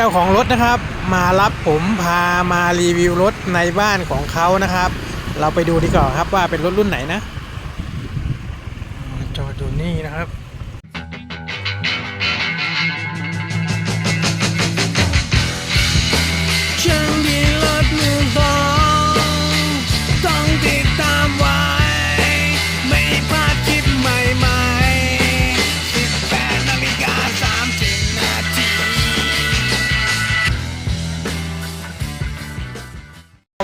เจ้าของรถนะครับ มารับผมพามารีวิวรถในบ้านของเขานะครับ เราไปดูดีกว่าครับว่าเป็นรถรุ่นไหนนะจอดอยู่นี่นะครับ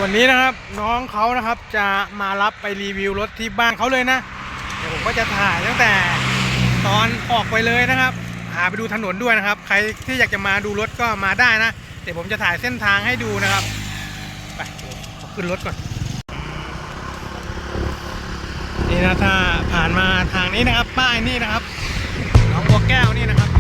วันนี้นะครับน้องเขานะครับจะมารับไปรีวิวรถที่บ้านเขาเลยนะเดี๋ยวผมก็จะถ่ายตั้งแต่ตอนออกไปเลยนะครับพาไปดูถนนด้วยนะครับ ใครที่อยากจะมาดูรถก็มาได้นะเดี๋ยวผมจะถ่ายเส้นทางให้ดูนะครับไปขอขึ้นรถก่อนนี่นะถ้าผ่านมาทางนี้นะครับ ป้ายนี่นะครับน้องบัวแก้วนี่นะครับ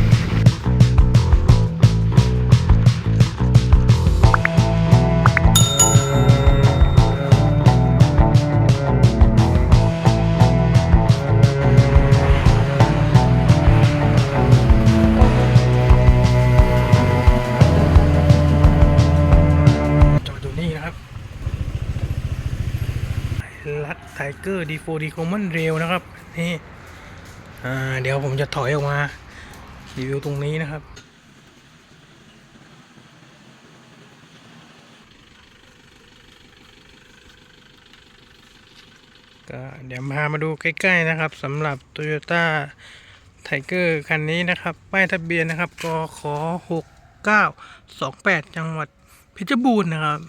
ร์ดีโฟดีคอมมอนเรลนะครับนี่เดี๋ยวผมจะถอยออกมารีวิวตรงนี้นะครับก็เดี๋ยวพามาดูใกล้ๆนะครับสำหรับ Toyota Tiger คันนี้นะครับป้ายทะเบียนนะครับกข6928 จังหวัดเพชรบูรณ์นะครับ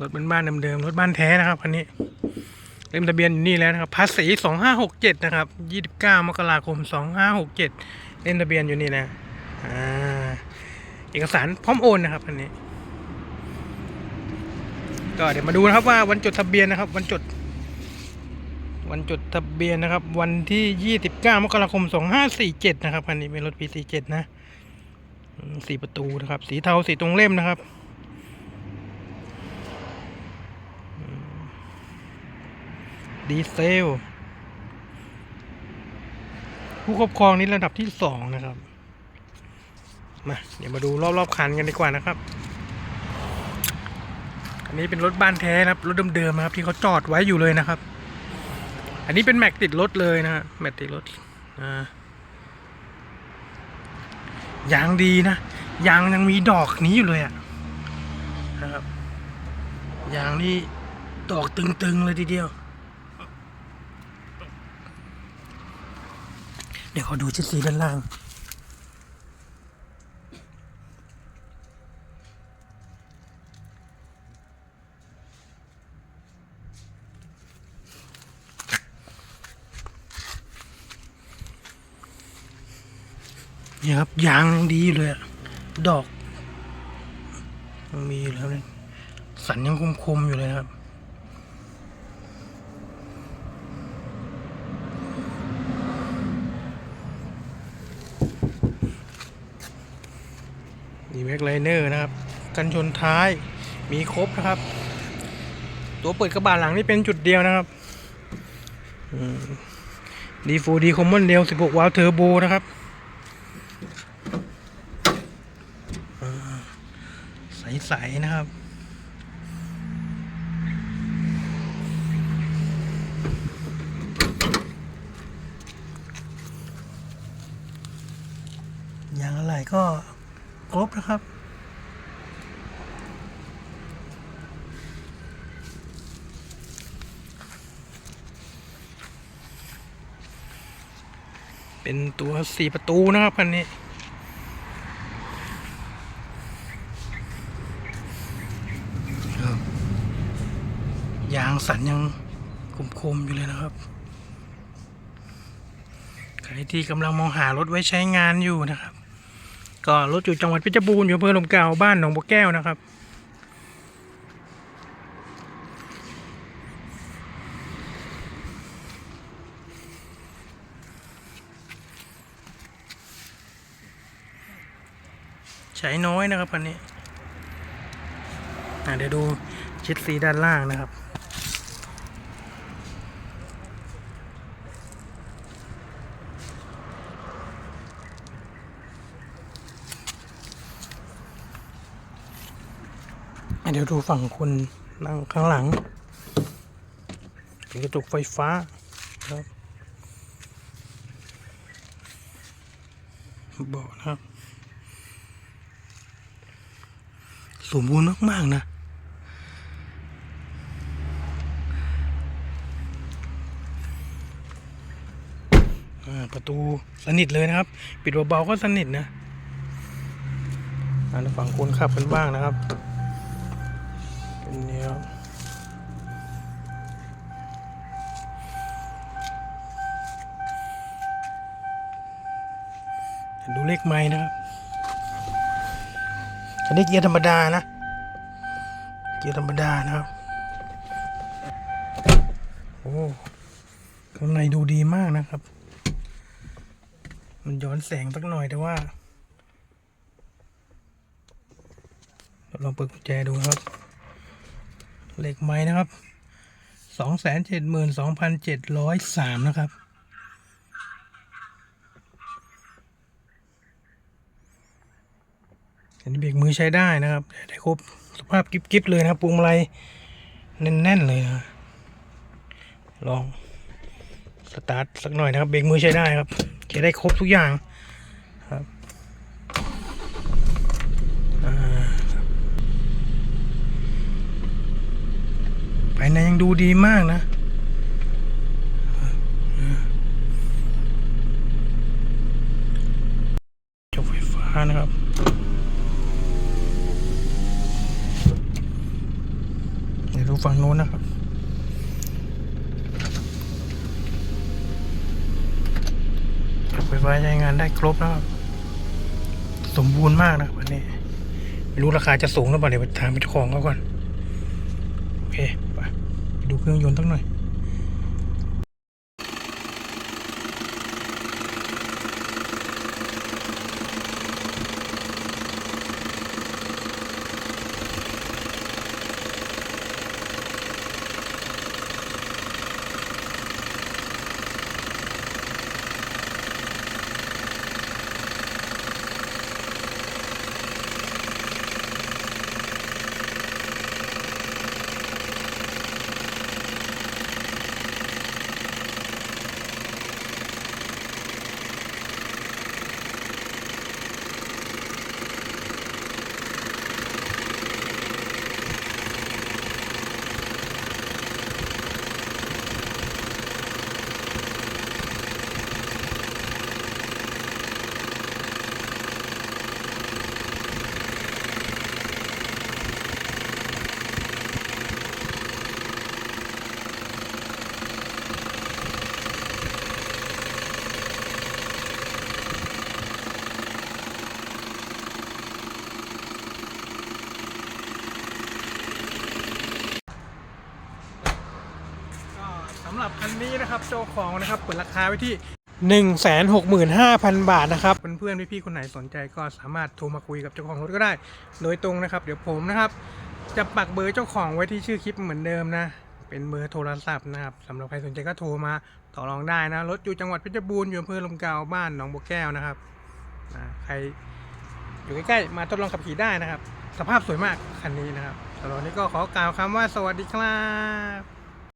รถเป็นบ้านเดิมๆรถบ้านแท้นะครับคันนี้เล่มทะเบียนอยู่นี่แล้วนะครับภาษี2567นะครับ29มกราคม2567เล่มทะเบียนอยู่นี่นะอ่าเอกสารพร้อมโอนนะครับคันนี้ ก็เดี๋ยวมาดูนะครับว่าวันจดทะเบียนนะครับ วันจด วันจดทะเบียนนะครับ วันที่29มกราคม2547นะครับคันนี้เป็นรถ P47 นะอืมสีประตูนะครับ สีเทาสีตรงเล่มนะครับอืม ดีเซล ผู้ครอบครองนี้ระดับที่สองนะครับ มาเดี๋ยวมาดูรอบๆคันกันดีกว่านะครับ อันนี้เป็นรถบ้านแท้นะครับ รถเดิมๆนะครับที่เขาจอดไว้อยู่เลยนะครับ อันนี้เป็นแม็กติดรถเลยนะฮะแม็กติดรถอ่ายางดีนะยางยังมีดอกนี้อยู่เลยอะนะครับยางนี่ดอกตึงๆเลยทีเดียว เดี๋ยวขอดูชิ้นสีด้านล่าง นี่ครับยางดีเลยดอก ยังมีอยู่แล้วเนี่ยสันยังคมๆอยู่เลยครับ แม็กไลเนอร์นะครับ กันชนท้ายมีครบนะครับ ตัวเปิดกระบะหลังนี่เป็นจุดเดียวนะครับดีฟูดีคอมมอนเดียว16 วาล์วเทอร์โบนะครับใสๆนะครับอย่างอะไรก็ บนะครับ เป็นตัวสี่ประตูนะครับคันนี้ยางสันยังคมๆอยู่เลยนะครับ ใครที่กำลังมองหารถไว้ใช้งานอยู่นะครับ ก็รถอยู่จังหวัดเพชรบูรณ์อยู่อำเภอลมเก่าบ้านหนองบัวแก้วนะครับ ใช้น้อยนะครับคันนี้อะเดี๋ยวดูชิดสีด้านล่างนะครับ เดี๋ยวดูฝั่งคนนั่งข้างหลังเป็นกระจกไฟฟ้าครับเบาะนะครับ สมบูรณ์มาก ๆ นะ ประตูสนิทเลยนะครับ ปิดเบาๆก็สนิทนะอ่าฝั่งคนขับกันบ้างนะครับ นี้ครับดูเลขไม้นะครับอันนี้เกียร์ธรรมดานะ เกียร์ธรรมดานะครับ โอ้ ข้างในดูดีมากนะครับ มันย้อนแสงสักหน่อยแต่ว่าเราลองเปิดกุญแจดูครับ เหล็กไม้นะครับสองแสนเจ็ดหมื่นสองพันเจ็ดร้อยสามนะครับ อันนี้เบรกมือใช้ได้นะครับ ได้ครบสภาพกิ๊บๆเลยนะครับพวงมาลัยแน่นๆเลยนะลองสตาร์ทสักหน่อยนะครับเบรกมือใช้ได้ครับใช้ได้ครบทุกอย่างครับอ่าภายในยังดูดีมากนะ จบไฟฟ้านะครับ เดี๋ยวดูฝั่งโน้นนะครับไฟฟ้าใช้งานได้ครบนะครับ สมบูรณ์มากนะวันนี้ รู้ราคาจะสูงหรือเปล่าเดี๋ยวไปถามเจ้าของเขาก่อนโอ เครื่องยนต์ตั้งหน่อย ก็สำ หรับคันนี้นะครับเจ้าของนะครับเปิดราคาไว้ที่ 1 6 5 0 0 0 บาทนะครับเพื่อนๆพี่ๆคนไหนสนใจก็สามารถโทรมาคุยกับเจ้าของรถก็ได้ โดยตรงนะครับ เดี๋ยวผมนะครับ จะปักเบอร์เจ้าของไว้ที่ชื่อคลิปเหมือนเดิมนะ เป็นเบอร์โทรศัพท์นะครับสำหรับใครสนใจก็โทรมาต่อรองได้นะรถอยู่จังหวัดเพชรบูรณ์อยู่อำเภอลมเกาบ้านหนองบัวแก้วนะครับใครอยู่ใกล้ๆมาทดลองขับขี่ได้นะครับ สภาพสวยมากคันนี้นะครับสำหรับนี้ก็ขอกล่าวคำว่าสวัสดีครับ